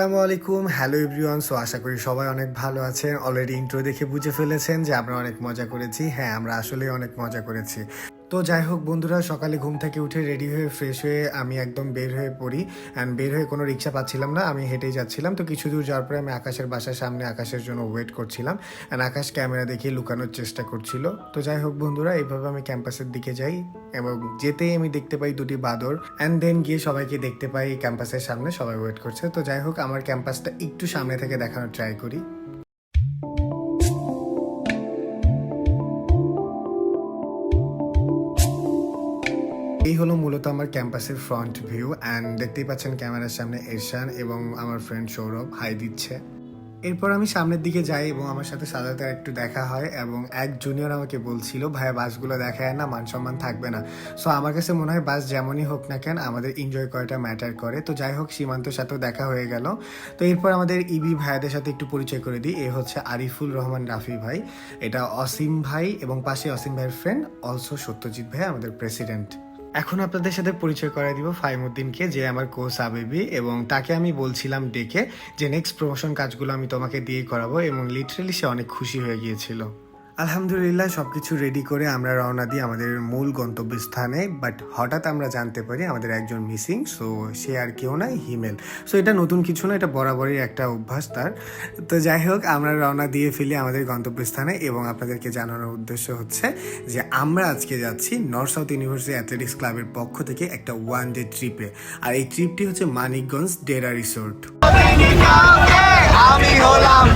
আসসালামু আলাইকুম। Hello everyone so আশা করি সবাই অনেক ভালো আছেন। অলরেডি ইন্ট্রো দেখে বুঝে ফেলেছেন যে আমরা অনেক মজা করেছি। হ্যাঁ আমরা আসলেই অনেক মজা করেছি। তো যাই হোক বন্ধুরা, সকালে ঘুম থেকে উঠে রেডি হয়ে ফ্রেশ হয়ে আমি একদম বের হয়ে পড়ি অ্যান্ড বের হয়ে কোনো রিক্সা পাচ্ছিলাম না, আমি হেঁটেই যাচ্ছিলাম। তো কিছু দূর যাওয়ার পরে আমি আকাশের বাসার সামনে আকাশের জন্য ওয়েট করছিলাম অ্যান্ড আকাশ ক্যামেরা দেখে লুকানোর চেষ্টা করছিল। তো যাই হোক বন্ধুরা, এইভাবে আমি ক্যাম্পাসের দিকে যাই এবং যেতেই আমি দেখতে পাই দুটি বাদর অ্যান্ড দেন গিয়ে সবাইকে দেখতে পাই ক্যাম্পাসের সামনে, সবাই ওয়েট করছে। তো যাই হোক, আমার ক্যাম্পাসটা একটু সামনে থেকে দেখানোর ট্রাই করি। এই হলো মূলত আমার ক্যাম্পাসের ফ্রন্ট ভিউ অ্যান্ড দেখতেই পাচ্ছেন ক্যামেরার সামনে এরশান এবং আমার ফ্রেন্ড সৌরভ। হাই দিচ্ছে। এরপর আমি সামনের দিকে যাই এবং আমার সাথে সাদাতে একটু দেখা হয় এবং এক জুনিয়র আমাকে বলছিল, ভাইয়া, বাসগুলো দেখায় না মান সম্মান থাকবে না। সো আমার কাছে মনে হয় বাস যেমনই হোক না কেন, আমাদের এনজয় করাটা ম্যাটার করে। তো যাই হোক, সীমান্তর সাথেও দেখা হয়ে গেল। তো এরপর আমাদের ইবি ভাইয়াদের সাথে একটু পরিচয় করে দিই। এ হচ্ছে আরিফুল রহমান রাফি ভাই। এটা অসীম ভাই এবং পাশে অসীম ভাইয়ের ফ্রেন্ড অলসো সত্যজিৎ ভাই, আমাদের প্রেসিডেন্ট এখন আপনাদের সাথে পরিচয় করাই দিব ফাইমুদ্দিনকে, যে আমার কোচ আবেবি এবং তাকে আমি বলছিলাম ডেকে যে নেক্সট প্রমোশন কাজগুলো আমি তোমাকে দিয়ে করাবো, এবং লিটারেলি সে অনেক খুশি হয়ে গিয়েছিল। আলহামদুলিল্লাহ সব কিছু রেডি করে আমরা রওনা দিই আমাদের মূল গন্তব্যস্থানে। বাট হঠাৎ আমরা জানতে পারি আমাদের একজন মিসিং সো সে আর কেউ নাই হিমেল সো এটা নতুন কিছু না, এটা বরাবরই একটা অভ্যাস তার। তো যাই হোক, আমরা রওনা দিয়ে ফেলি আমাদের গন্তব্যস্থানে এবং আপনাদেরকে জানানোর উদ্দেশ্য হচ্ছে যে আমরা আজকে যাচ্ছি নর্থ সাউথ ইউনিভার্সিটি অ্যাথলেটিক্স ক্লাবের পক্ষ থেকে একটা ওয়ান ডে ট্রিপে আর এই ট্রিপটি হচ্ছে মানিকগঞ্জ ডেরা রিসোর্ট আমি হলাম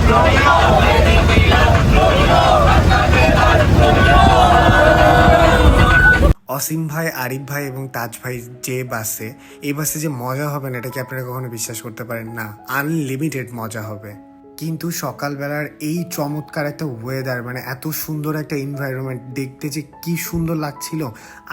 অসীম ভাই, আরিফ ভাই এবং তাজ ভাই যে বাসে, এই বাসে যে মজা হবে না, এটা কি আপনারা কখনো বিশ্বাস করতে পারেন? না, আনলিমিটেড মজা হবে। কিন্তু সকালবেলার এই চমৎকার একটা ওয়েদার মানে এত সুন্দর একটা এনভায়রনমেন্ট দেখতে যে কি সুন্দর লাগছিল,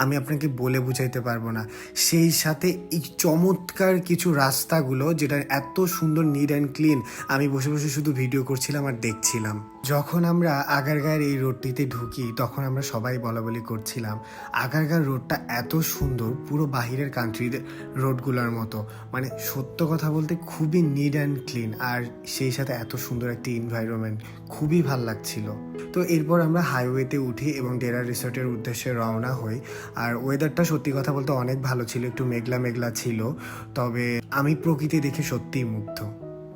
আমি আপনাকে বলে বুঝাইতে পারব না। সেই সাথে এই চমৎকার কিছু রাস্তাগুলো যেটা এত সুন্দর নিট অ্যান্ড ক্লিন আমি বসে বসে শুধু ভিডিও করছিলাম আর দেখছিলাম। যখন আমরা আগারগাঁয়ের এই রোডটিতে ঢুকি, তখন আমরা সবাই বলা বলি করছিলাম আগারগাঁর রোডটা এত সুন্দর, পুরো বাহিরের কান্ট্রির রোডগুলোর মতো। মানে সত্য কথা বলতে খুবই নিট অ্যান্ড ক্লিন আর সেই সাথে এত সুন্দর একটি এনভায়রনমেন্ট খুবই ভালো লাগছিল। তো এরপর আমরা হাইওয়েতে উঠি এবং ডেরা রিসর্টের উদ্দেশ্যে রওনা হই। আর ওয়েদারটা সত্যি কথা বলতে অনেক ভালো ছিল, একটু মেঘলা মেঘলা ছিল। তবে আমি প্রকৃতি দেখে সত্যিই মুগ্ধ।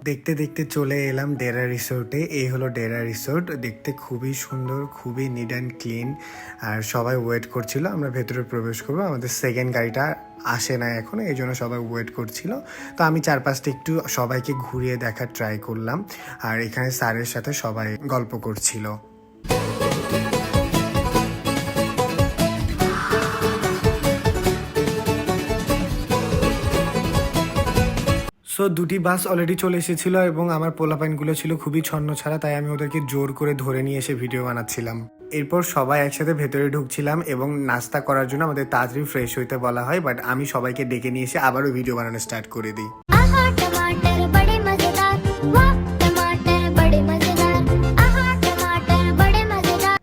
দেখতে দেখতে চলে এলাম ডেরা রিসোর্টে। এই হলো ডেরা রিসোর্ট। দেখতে খুবই সুন্দর, খুবই নিড অ্যান্ড ক্লিন আর সবাই ওয়েট করছিল, আমরা ভেতরে প্রবেশ করব। আমাদের সেকেন্ড গাড়িটা আসে না এখন, এই জন্য সবাই ওয়েট করছিল। তো আমি চারপাশটা একটু সবাইকে ঘুরিয়ে দেখার ট্রাই করলাম। আর এখানে স্যারের সাথে সবাই গল্প করছিল। দুটি বাস অলরেডি চলে এসেছিল এবং আমার পোলা পোলাপাইনগুলো ছিল খুবই ছন্ন ছাড়া, তাই আমি ওদেরকে জোর করে ধরে নিয়ে এসে ভিডিও বানাচ্ছিলাম। এরপর সবাই একসাথে ভেতরে ঢুকছিলাম এবং নাস্তা করার জন্য আমাদের তাড়াতাড়ি ফ্রেশ হইতে বলা হয় বাট আমি সবাইকে ডেকে নিয়ে এসে আবারও ভিডিও বানানো স্টার্ট করে দিই।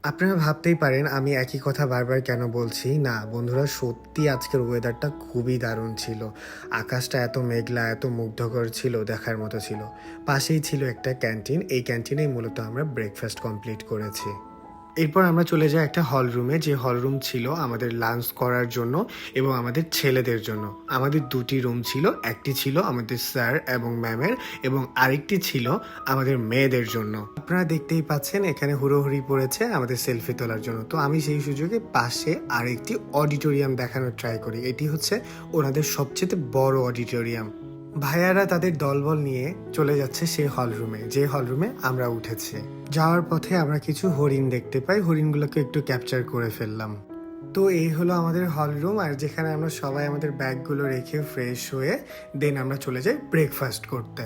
আপনারা ভাবতেই পারেন, আমি একই কথা বারবার কেন বলছি? না, বন্ধুরা, সত্যি আজকের ওয়েদারটা খুবই দারুণ ছিল। আকাশটা এত মেঘলা, এত মুগ্ধকর ছিল, দেখার মতো ছিল। পাশেই ছিল একটা ক্যান্টিন এই ক্যান্টিনেই মূলত আমরা ব্রেকফাস্ট কমপ্লিট করেছি। এরপর আমরা চলে যাই একটা হল রুমে যে হল রুম ছিল আমাদের লাঞ্চ করার জন্য এবং আমাদের ছেলেদের জন্য। আমাদের দুটি রুম ছিল, একটি ছিল আমাদের স্যার এবং ম্যামের এবং আরেকটি ছিল আমাদের মেয়েদের জন্য। আপনারা দেখতেই পাচ্ছেন এখানে হুড়োহুড়ি পড়েছে আমাদের সেলফি তোলার জন্য। তো আমি সেই সুযোগে পাশে আরেকটি অডিটোরিয়াম দেখানোর ট্রাই করি। এটি হচ্ছে ওনাদের সবচেয়ে বড় অডিটোরিয়াম ভাইয়ারা তাদের দলবল নিয়ে চলে যাচ্ছে সেই হল রুমে যে হল রুমে আমরা উঠেছি। যাওয়ার পথে আমরা কিছু হরিণ দেখতে পাই। হরিণগুলোকে একটু ক্যাপচার করে ফেললাম। তো এই হলো আমাদের হল রুম আর যেখানে আমরা সবাই আমাদের ব্যাগগুলো রেখে ফ্রেশ হয়ে দেন আমরা চলে যাই ব্রেকফাস্ট করতে।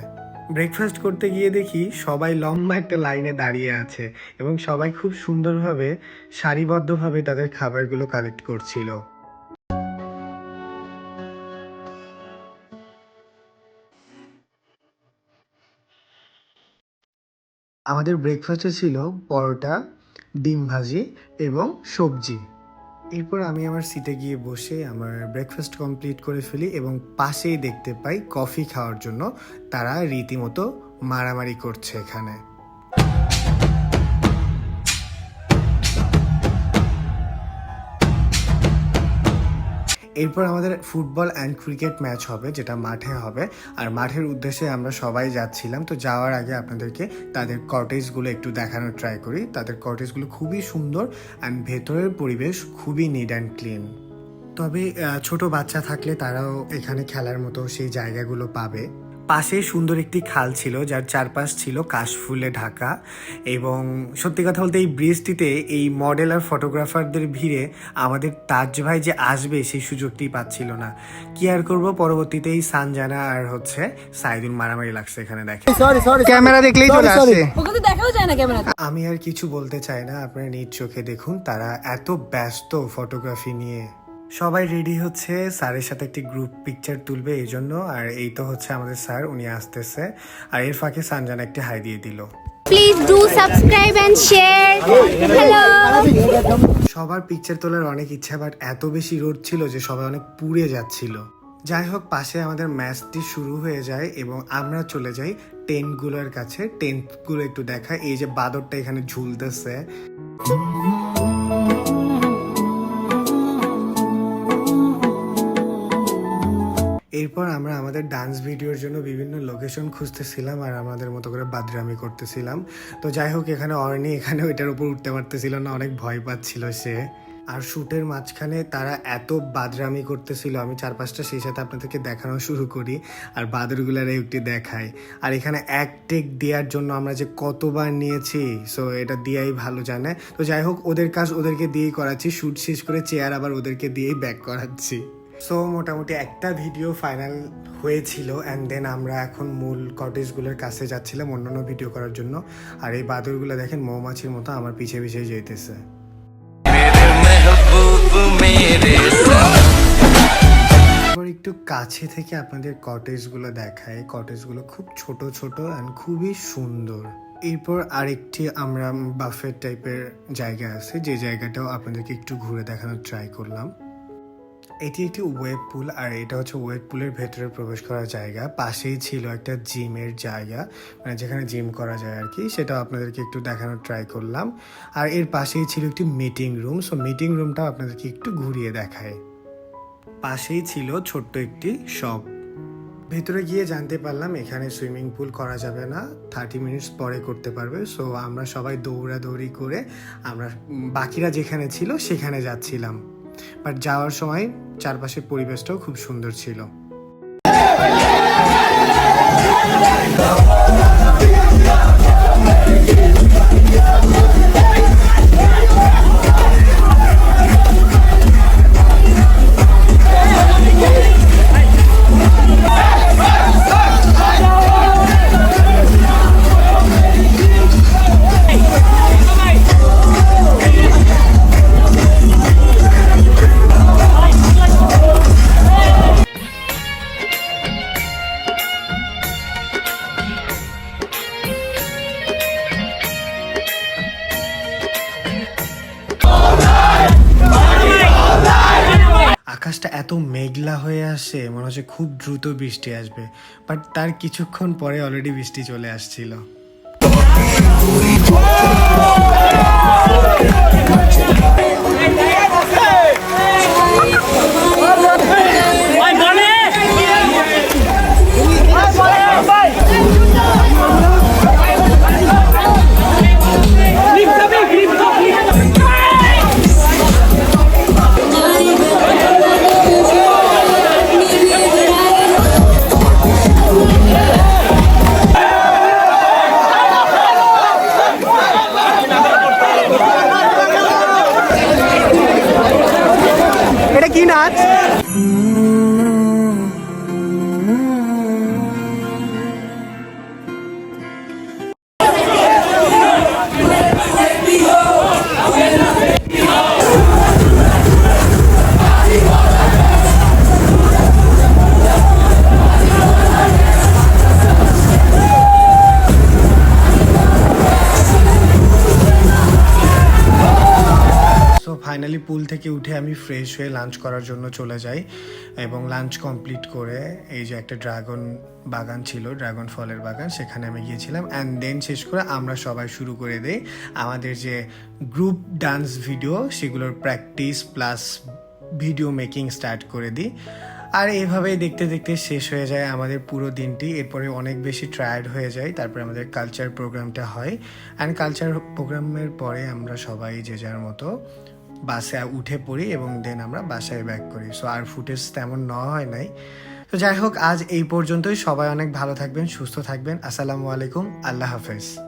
ব্রেকফাস্ট করতে গিয়ে দেখি সবাই লম্বা একটা লাইনে দাঁড়িয়ে আছে এবং সবাই খুব সুন্দরভাবে, সারিবদ্ধভাবে তাদের খাবারগুলো কালেক্ট করছিল। আমাদের ব্রেকফাস্টে ছিল পরোটা, ডিম ভাজি এবং সবজি। এরপর আমি আমার সিটে গিয়ে বসে আমার ব্রেকফাস্ট কমপ্লিট করে ফেলি এবং পাশেই দেখতে পাই কফি খাওয়ার জন্য তারা রীতিমতো মারামারি করছে এখানে। এরপর আমাদের ফুটবল অ্যান্ড ক্রিকেট ম্যাচ হবে, যেটা মাঠে হবে। আর মাঠের উদ্দেশ্যে আমরা সবাই যাচ্ছিলাম, তো যাওয়ার আগে আপনাদেরকে তাদের কটেজগুলো একটু দেখানোর ট্রাই করি। তাদের কটেজগুলো খুবই সুন্দর অ্যান্ড ভেতরের পরিবেশ খুবই নিড অ্যান্ড ক্লিন তবে ছোট বাচ্চা থাকলে তারাও এখানে খেলার মতো সেই জায়গাগুলো পাবে। পাশে সুন্দর একটি খাল ছিল যার চারপাশ ছিল কাশফুলে ঢাকা এবং সত্যি কথা বলতে এই ব্রিজটিতে এই মডেল আর ফটোগ্রাফারদের ভিড়ে আমাদের তাজ ভাই যে আসবে সেই সুযোগটি পাচ্ছিল না। কি আর করব? পরবর্তীতে এই সানজানা আর হচ্ছে সাইদুল মারামারি লাগছে এখানে দেখে। ক্যামেরা দেখলেই চলে আসে। ওকে তো দেখাও যায় না ক্যামেরা আমি আর কিছু বলতে চাই না আপনারা নিজ চোখে দেখুন তারা এত ব্যস্ত ফটোগ্রাফি নিয়ে। সবাই রেডি হচ্ছে স্যারের সাথে একটি গ্রুপ পিকচার তুলবে এই জন্য আর এই তো হচ্ছে আমাদের স্যার উনি আসতেছে। আর এর ফাঁকে সানজানা একটি হাই দিয়ে দিল। Please do subscribe and share. Hello. সবার পিকচার তোলার অনেক ইচ্ছা বাট এত বেশি রোড ছিল যে সবাই অনেক পুড়ে যাচ্ছিল। যাই হোক পাশে আমাদের ম্যাচটি শুরু হয়ে যায় এবং আমরা চলে যাই টেন্টগুলোর কাছে। টেন্টগুলো একটু দেখা এই যে বাদরটা এখানে ঝুলতেছে। এরপর আমরা আমাদের ডান্স ভিডিওর জন্য বিভিন্ন লোকেশন খুঁজতেছিলাম আর আমাদের মতো করে বাদরামি করতেছিলাম। তো যাই হোক, এখানে অর্নি এখানে ওইটার উপর উঠতে পারতেছিল না, অনেক ভয় পাচ্ছিল সে। আর শ্যুটের মাঝখানে তারা এত বাদরামি করতেছিল, আমি চার পাঁচটা সেই সাথে আপনাদেরকে দেখানো শুরু করি আর বাদরগুলার একটি দেখায় আর এখানে এক টেক দেওয়ার জন্য আমরা যে কতবার নিয়েছি সো এটা দিয়াই ভালো জানে। তো যাই হোক, ওদের কাজ ওদেরকে দিয়েই করাচ্ছি শ্যুট শেষ করে চেয়ার আবার ওদেরকে দিয়েই ব্যাক করাচ্ছি। সো মোটামুটি একটা ভিডিও ফাইনাল হয়েছিল অ্যান্ড দেন আমরা এখন মূল কটেজগুলোর কাছে যাচ্ছিলাম অন্যান্য ভিডিও করার জন্য। আর এই বাদরগুলো দেখেন, মৌমাছির মতো আমার পিছে পিছে যেতেছে একটু কাছে থেকে আপনাদের কটেজগুলো দেখায় কটেজগুলো খুব ছোট ছোট অ্যান্ড খুবই সুন্দর। এরপর আরেকটি আমরা বাফের টাইপের জায়গা আছে, যে জায়গাটাও আপনাদেরকে একটু ঘুরে দেখানোর ট্রাই করলাম। এটি একটি ওয়েব পুল আর এটা হচ্ছে ওয়েব পুলের ভেতরে প্রবেশ করার জায়গা। পাশেই ছিল একটা জিমের জায়গা মানে যেখানে জিম করা যায় আর কি। সেটা আপনাদেরকে একটু দেখানোর ট্রাই করলাম। আর এর পাশেই ছিল একটি মিটিং রুম সো মিটিং রুমটাও আপনাদেরকে একটু ঘুরিয়ে দেখায় পাশেই ছিল ছোট্ট একটি শপ ভেতরে গিয়ে জানতে পারলাম এখানে সুইমিং পুল করা যাবে না থার্টি মিনিটস পরে করতে পারবে। সো আমরা সবাই দৌড়াদৌড়ি করে আমরা বাকিরা যেখানে ছিল সেখানে যাচ্ছিলাম। বাট যাওয়ার সময় চারপাশের পরিবেশটাও খুব সুন্দর ছিল। হচ্ছে খুব দ্রুত বৃষ্টি আসবে বাট তার কিছুক্ষণ পরে অলরেডি বৃষ্টি চলে আসছিল। কি নাচ পুল থেকে উঠে আমি ফ্রেশ হয়ে লাঞ্চ করার জন্য চলে যাই এবং লাঞ্চ কমপ্লিট করে এই যে একটা ড্রাগন বাগান ছিল ড্রাগন ফলের বাগান, সেখানে আমি গিয়েছিলাম অ্যান্ড দেন শেষ করে আমরা সবাই শুরু করে দেই আমাদের যে গ্রুপ ডান্স ভিডিও সেগুলোর practice plus video making start করে দিই। আর এইভাবেই দেখতে দেখতে শেষ হয়ে যায় আমাদের পুরো দিনটি। এরপরে অনেক বেশি টায়ার্ড হয়ে যায় তারপরে আমাদের কালচার প্রোগ্রামটা হয়। অ্যান্ড কালচার প্রোগ্রামের পরে আমরা সবাই যে যার মতো বাসে উঠে পড়ি এবং দেন আমরা বাসায় ব্যাক করি। সো আর ফুটেজ তেমন নেওয়া হয় নাই। তো যাই হোক, আজ এই পর্যন্তই। সবাই অনেক ভালো থাকবেন, সুস্থ থাকবেন। আসসালামু আলাইকুম। আল্লাহ হাফেজ।